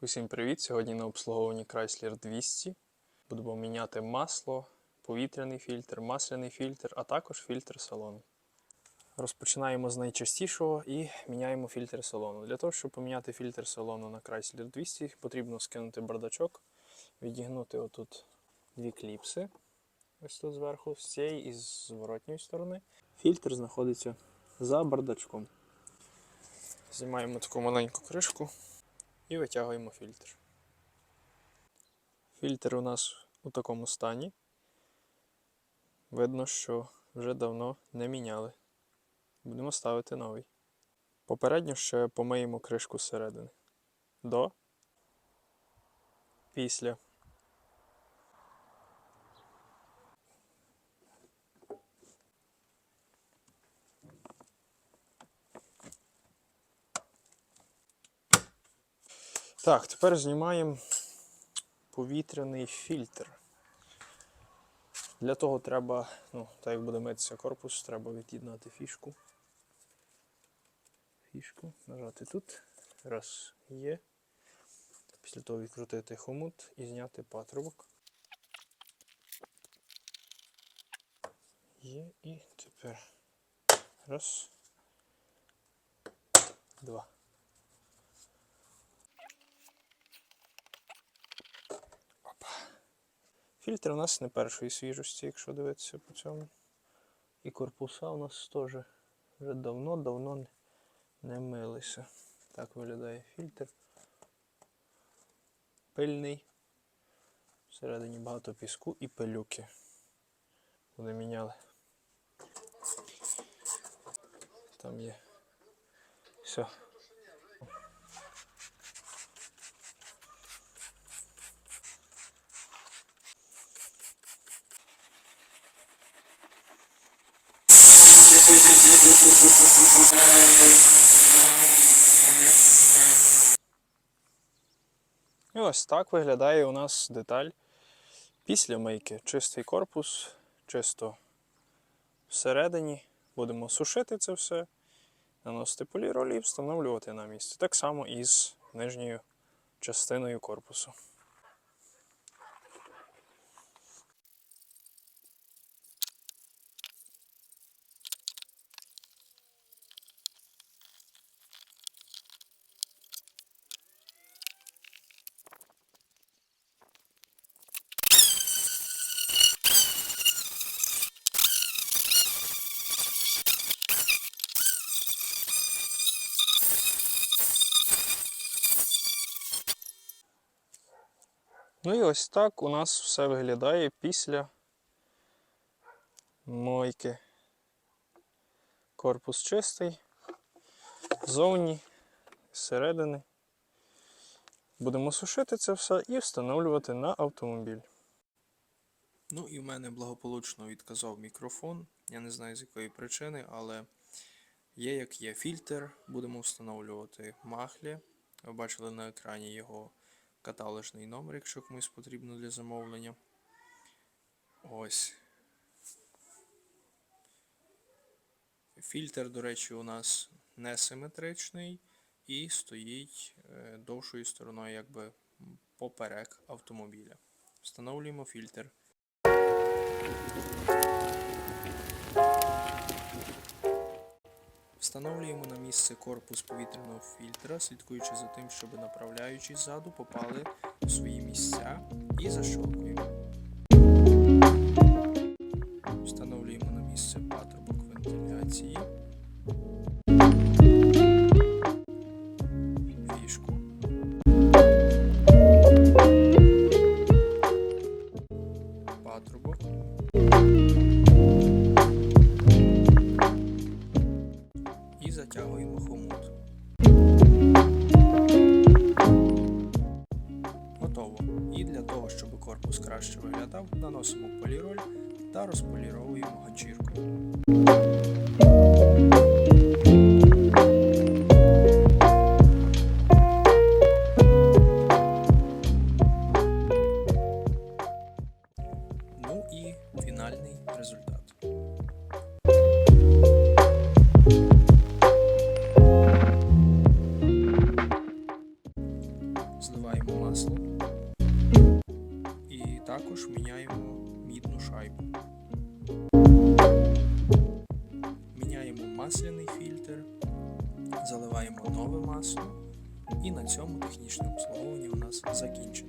Усім привіт! Сьогодні на обслуговуванні Chrysler 200. Будемо міняти масло, повітряний фільтр, масляний фільтр, а також фільтр салону. Розпочинаємо з найчастішого і міняємо фільтр салону. Для того, щоб поміняти фільтр салону на Chrysler 200, потрібно скинути бардачок, відігнути отут дві кліпси. Ось тут зверху, з цієї і з зворотньої сторони. Фільтр знаходиться за бардачком. Знімаємо таку маленьку кришку і витягуємо фільтр. Фільтр у нас у такому стані. Видно, що вже давно не міняли. Будемо ставити новий. Попередньо ще помиємо кришку зсередини. До. Після. Так, тепер знімаємо повітряний фільтр. Для того треба, ну, так як буде митися корпус, треба від'єднати фішку. Фішку, нажати тут. Раз, є. Після того відкрутити хомут і зняти патрубок. Є і тепер. Раз. Два. Фільтр у нас не першої свіжості, якщо дивитися по цьому. І корпуса у нас теж вже давно-давно не- милися. Так виглядає фільтр. Пильний. Всередині багато піску і пилюки. Вони міняли. Там є. Все. І ось так виглядає у нас деталь після мийки. Чистий корпус, чисто всередині. Будемо сушити це все, наносити поліроль і встановлювати на місце. Так само і з нижньою частиною корпусу. Ну і ось так у нас все виглядає після мойки. Корпус чистий, зовні, зсередини. Будемо сушити це все і встановлювати на автомобіль. Ну і в мене благополучно відказав мікрофон. Я не знаю з якої причини, але є як є фільтр. Будемо встановлювати махлі. Ви бачили на екрані його каталожний номер, якщо комусь потрібно для замовлення. Ось. Фільтр, до речі, у нас несиметричний і стоїть е, довшою стороною, якби поперек автомобіля. Встановлюємо фільтр. Встановлюємо на місце корпус повітряного фільтра, слідкуючи за тим, щоб направляючі ззаду попали у свої місця і защолкуємо. Встановлюємо на місце патрубок вентиляції. Наносимо поліроль та розполіровуємо ганчіркою. Масляний фільтр, заливаємо нове масло, і на цьому технічне обслуговування у нас закінчено.